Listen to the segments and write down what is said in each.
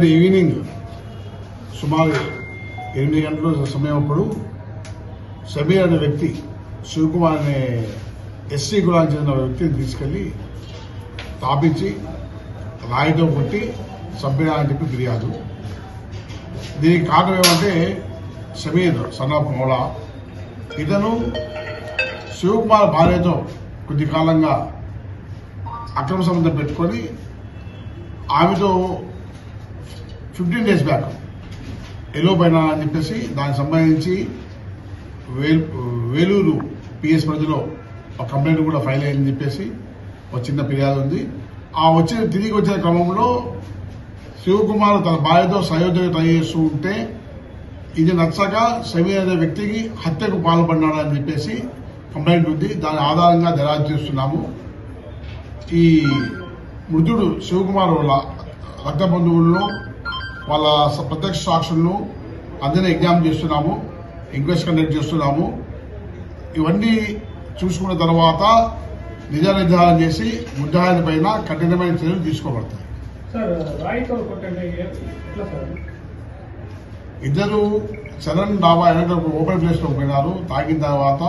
నిన్నటి ఈవినింగ్ సుమారు ఎనిమిది గంటల సమయం అప్పుడు సమీర్ అనే వ్యక్తి శివకుమార్ అనే ఎస్సీ కులానికి చెందిన వ్యక్తిని తీసుకెళ్ళి తాపించి రాయితో కొట్టి చంపినా అని చెప్పి ఫిర్యాదు. దీనికి కారణం ఏమంటే సమీర్ సన్నాఫ్ మౌలా. ఇతను శివకుమార్ భార్యతో కొద్ది కాలంగా అక్రమ సంబంధం పెట్టుకొని ఆమెతో ఫిఫ్టీన్ డేస్ బ్యాక్ ఎలో పైన అని చెప్పేసి దానికి సంబంధించి వేలూరు పిఎస్ పరిధిలో ఒక కంప్లైంట్ కూడా ఫైల్ అయిందని చెప్పేసి ఒక చిన్న ఫిర్యాదు ఉంది. ఆ వచ్చిన తిరిగి వచ్చిన క్రమంలో శివకుమార్ తన భార్యతో సయోధ్య ట్రై చేస్తూ ఉంటే ఇది నచ్చక సమీర్ అనే వ్యక్తికి హత్యకు పాల్పడినాడని చెప్పేసి కంప్లైంట్ ఉంది. దాని ఆధారంగా దరాజు చేస్తున్నాము. ఈ మృతుడు శివకుమార్ వాళ్ళ రక్త బంధువుల్లో వాళ్ళ ప్రత్యక్ష సాక్షులను అందరినీ ఎగ్జామ్ చేస్తున్నాము ఎంక్వైరీ కండక్ట్ చేస్తున్నాము. ఇవన్నీ చూసుకున్న తర్వాత నిజ నిర్ధారణ చేసి ముద్దాయిల పైన కఠినమైన చర్యలు తీసుకోబడతాయి. ఇద్దరు చరణ్ డాబా వెనక ఒక ఓపెన్ ప్లేస్లో పోయినారు తాగిన తర్వాత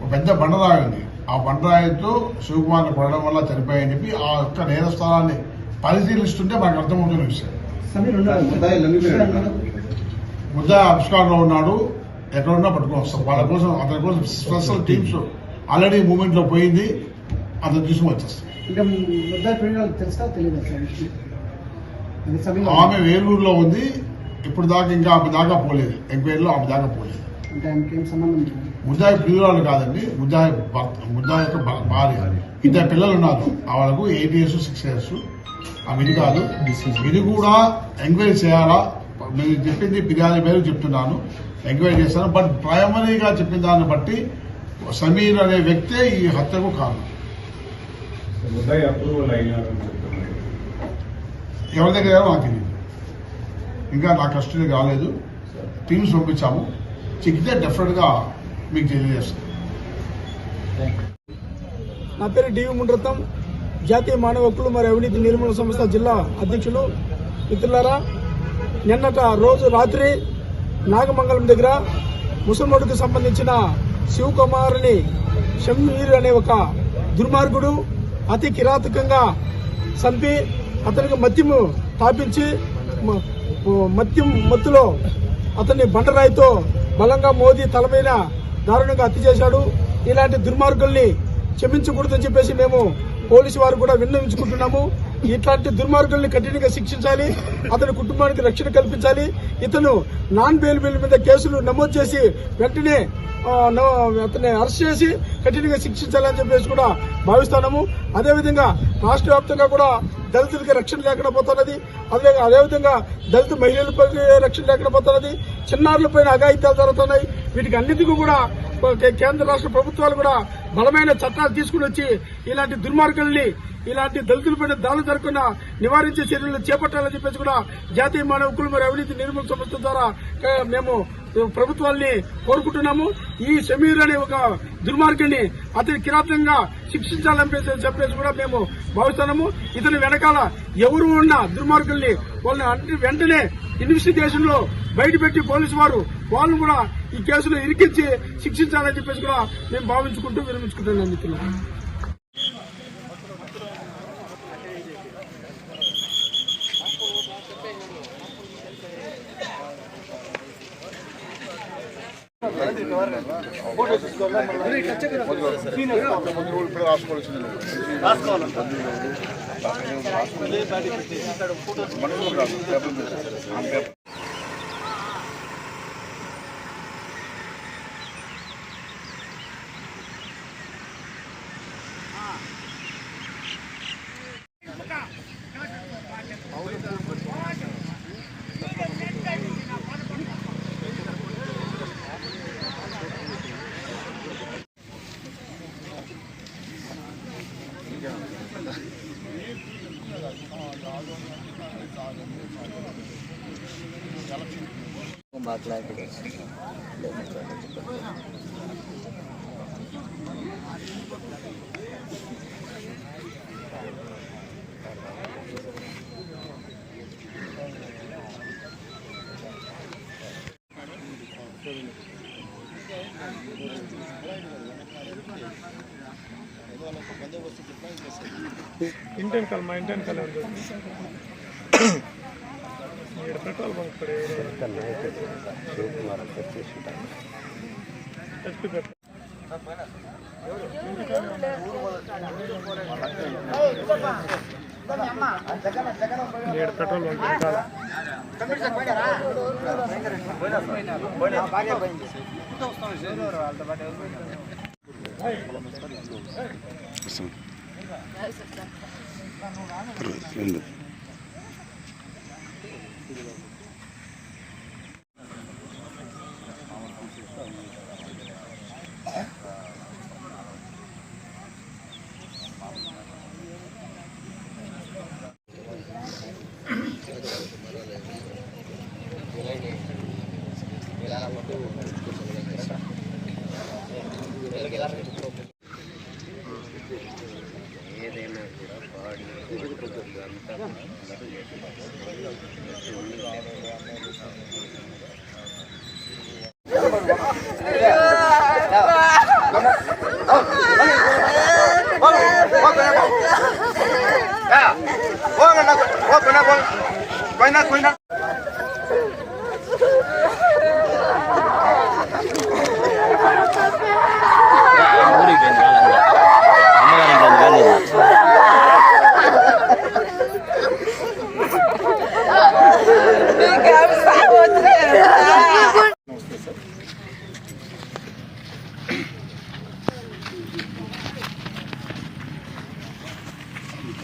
ఒక పెద్ద బండరాయి ఉంది ఆ బండరాయితో శివకుమార్ కొడడం వల్ల చనిపోయాయని చెప్పి ఆ యొక్క నేర స్థలాన్ని పరిశీలిస్తుంటే మనకు అర్థమవుతున్న విషయం. ముద్ద ఆవిష్కారంలో ఉన్నాడు ఎక్కడున్నా పట్టుకొని వస్తాం వాళ్ళ కోసం అతని కోసం స్పెషల్ టీమ్స్ ఆల్రెడీ మూమెంట్లో పోయింది అతను తీసుకుని వచ్చేస్తాం ఇంకా ముద్దాయి పెళ్ళి వాళ్ళకి తెలుసా? తెలియదు సార్? విషయం అది సమయం ఆమె వేలూరులో ఉంది ఇప్పుడు దాకా ఇంకా ఆమె దాకా పోలేదు. ఎంక్వైరీలో ఆమె దాకా పోలేదు. ముద్దాయి ప్రియురాలు కాదండి ముద్దాయి ముద్దాయి యొక్క భార్య. ఇద్దరు పిల్లలు ఉన్నారు. ఆ వాళ్ళకు ఎయిట్ ఇయర్స్ సిక్స్ ఇయర్స్. ఆమె ఇది కాదు. ఇది కూడా ఎంక్వైరీ చేయాలా? మీరు చెప్పింది ఫిర్యాదు పేరు చెప్తున్నాను. ఎంక్వైరీ చేస్తాను. బట్ ప్రైమరీగా చెప్పిన దాన్ని బట్టి సమీర్ అనే వ్యక్తే ఈ హత్యకు కారణం. ఎవరి దగ్గర నాకు తెలియదు. ఇంకా నా కస్టడీ రాలేదు. టీమ్స్ పంపించాము. చిక్కితే డెఫినెట్గా మీకు తెలియజేస్తాం. నా పేరు డివి ముండ్రతం జాతీయ మానవ హక్కులు మరియు అవినీతి నిర్మూలన సంస్థ జిల్లా అధ్యక్షులు మిత్రులారా నిన్నట రోజు రాత్రి నాగమంగళం దగ్గర ముసల్మడుకు సంబంధించిన శివకుమారుని షమ్మీర్ అనే ఒక దుర్మార్గుడు అతి కిరాతకంగా చంపి అతనికి మద్యము తాపించి మద్యం మత్తులో అతన్ని బండరాయితో బలంగా మోదీ తలపైన దారుణంగా హత్య చేశాడు. ఇలాంటి దుర్మార్గుల్ని క్షమించకూడదని చెప్పేసి మేము పోలీసు వారు కూడా విన్నవించుకుంటున్నాము. ఇట్లాంటి దుర్మార్గుల్ని కఠినంగా శిక్షించాలి అతని కుటుంబానికి రక్షణ కల్పించాలి. ఇతను నాన్ బెయిల్ బిల్ మీద కేసులు నమోదు చేసి వెంటనే నో- అతన్ని అరెస్ట్ చేసి కఠినంగా శిక్షించాలని చెప్పేసి కూడా భావిస్తున్నాము. అదేవిధంగా రాష్ట్ర వ్యాప్తంగా కూడా దళితులకి రక్షణ లేకుండా పోతున్నది. అదే అదేవిధంగా దళిత మహిళలపై రక్షణ లేకుండా పోతున్నది. చిన్నారులపైన అఘాయిత్యాలు జరుగుతున్నాయి. వీటికి అన్నిటికీ కూడా కేంద్ర రాష్ట్ర ప్రభుత్వాలు కూడా బలమైన చట్టాలు తీసుకుని వచ్చి ఇలాంటి దుర్మార్గుల్ని ఇలాంటి దళితులపైన దాడులు జరగకుండా నివారించే చర్యలు చేపట్టాలని చెప్పేసి కూడా జాతీయ మానవ హక్కులు మరియు అవినీతి నిర్మూలన సంస్థ ద్వారా మేము ప్రభుత్వాల్ని కోరుకుంటున్నాము. ఈ సమీర్ అనే ఒక దుర్మార్గుని అతని కిరాతంగా శిక్షించాలని చెప్పేసి- కూడా మేము భావిస్తున్నాము. ఇతని వెనకాల ఎవరు ఉన్న దుర్మార్గుల్ని వాళ్ళని వెంటనే ఇన్వెస్టిగేషన్లో బయటపెట్టి పోలీసు వారు వాళ్ళు కూడా ఈ కేసులో ఇరికించి శిక్షించాలని చెప్పేసి కూడా మేము భావించుకుంటూ విరమించుకుంటున్నాం మిత్రులు ఇప్పుడు రాసుకోవాల్సింది రాసుకోవాలి ఆ క్లారిటీ ఇంటెన్ కల్ మా ఇంటెన్ కల్ ఉంటుంది ఇంటి వెనకాల ఉంది ఏడు petrol bunk Gracias. Quay nó, quay nó.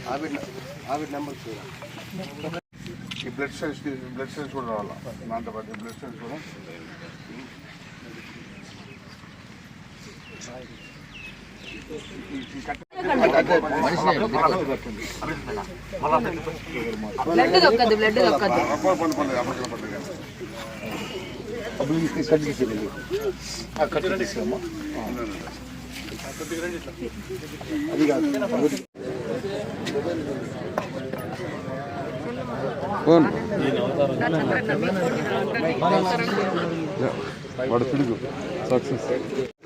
ఈ- ఈ ఇంజిన్ ఇది. ఈ బ్లడ్ సెల్స్ బ్లడ్ సెల్స్ కూడా రావాలా? దాంతో పాటు బ్లడ్ సెల్స్ కూడా. బ్లడ్ దొక్కదు బ్లడ్ దొక్కదు పండుగ అప్పటికి పండుగ వాడు పిడుగు సక్సెస్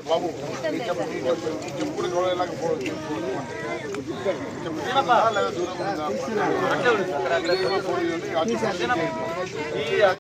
బాబు ఈ చెప్పు ఈ చెప్పు ఈ చెప్పు కూడా చూడలేక ఫోన్ చెప్పు చెప్పు లేదా దూరం